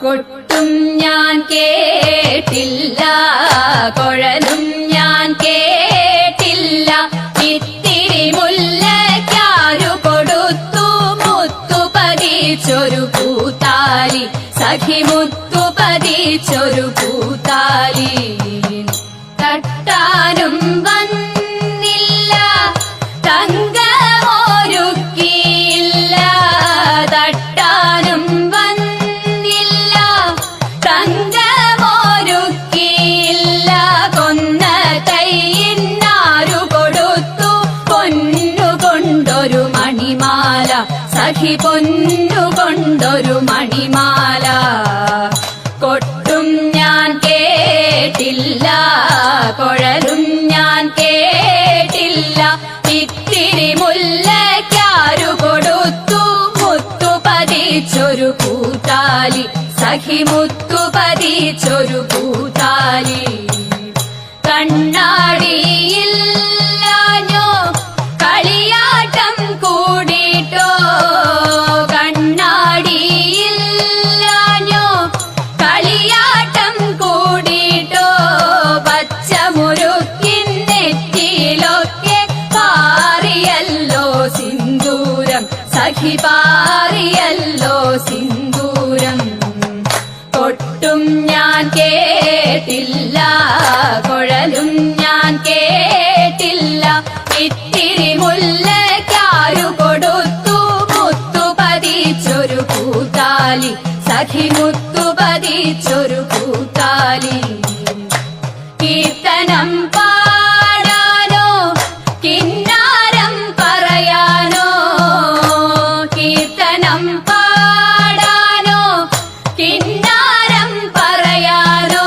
കൊട്ടും ഞാൻ കേട്ടില്ല കൊഴലും ഞാൻ കേട്ടില്ല. ഇത്തിരി മുല്ലക്കാരു കൊടുത്തു മുത്തു പതിച്ചൊരു പൂത്താലി സഖി മുത്തു പതിച്ചൊരു പൂത്താലി തട്ടാനും വന്നില്ല സഖി പൊന്നുകൊണ്ടൊരു മണിമാല. കൊട്ടും ഞാൻ കേട്ടില്ല കൊഴലും ഞാൻ കേട്ടില്ല. ഇത്തിരി മുല്ലയ്ക്കാരു കൊടുത്തു മുത്തു പതിച്ചൊരു കൂട്ടാലി സഖി മുത്തു പതിച്ചൊരു കൂട്ടാലി കണ്ണാടിയില്ലാഞ്ഞോ സഖി പാറിയല്ലോ സിന്ദൂരം. തൊട്ടും ഞാൻ കേട്ടില്ല കുഴലും ഞാൻ കേട്ടില്ല. ഇത്തിരി മുല്ലക്കാരു കൊടുത്തു മുത്തു പതിച്ചൊരു കൂത്താലി. സഖി മുത്തു പതിച്ചൊരു കൂത്താലി. കീർത്തനം പാടാനോ കിന്നാരം പറയാനോ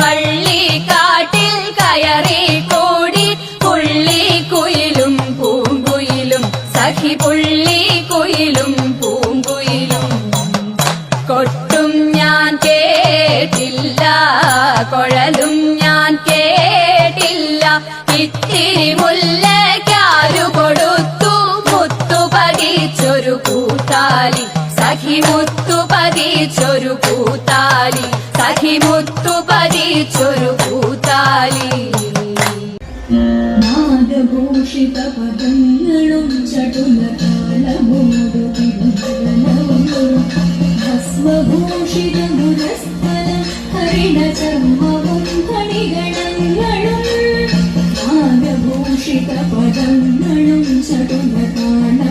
വള്ളിക്കാട്ടിൽ കയറി കൂടി പുള്ളി കുയിലും പൂങ്കുയിലും സഖി പുള്ളി കുയിലും പൂങ്കുയിലും. കൊട്ടും ഞാൻ കേട്ടില്ല കൊഴലും ഞാൻ കേട്ടില്ല. ഇത്തിരി മുല്ലയ്ക്കാരു കൊടുത്തു മുത്തു പതിച്ചൊരു കൂത്താലി സഖി മുത്തു പതിച്ചൊരു കൂത്താലി സഖി മുത്തു പതിച്ചൊരു കൂത്താലി നാദഘോഷിത പദങ്ങളും ചടുല ഭസ്മഭൂഷിത ഗുണസ്ഥലം ഹരിണ ചർമ്മവും ഘടിഗണങ്ങളും നാദഘോഷിത പദങ്ങളും ചടുല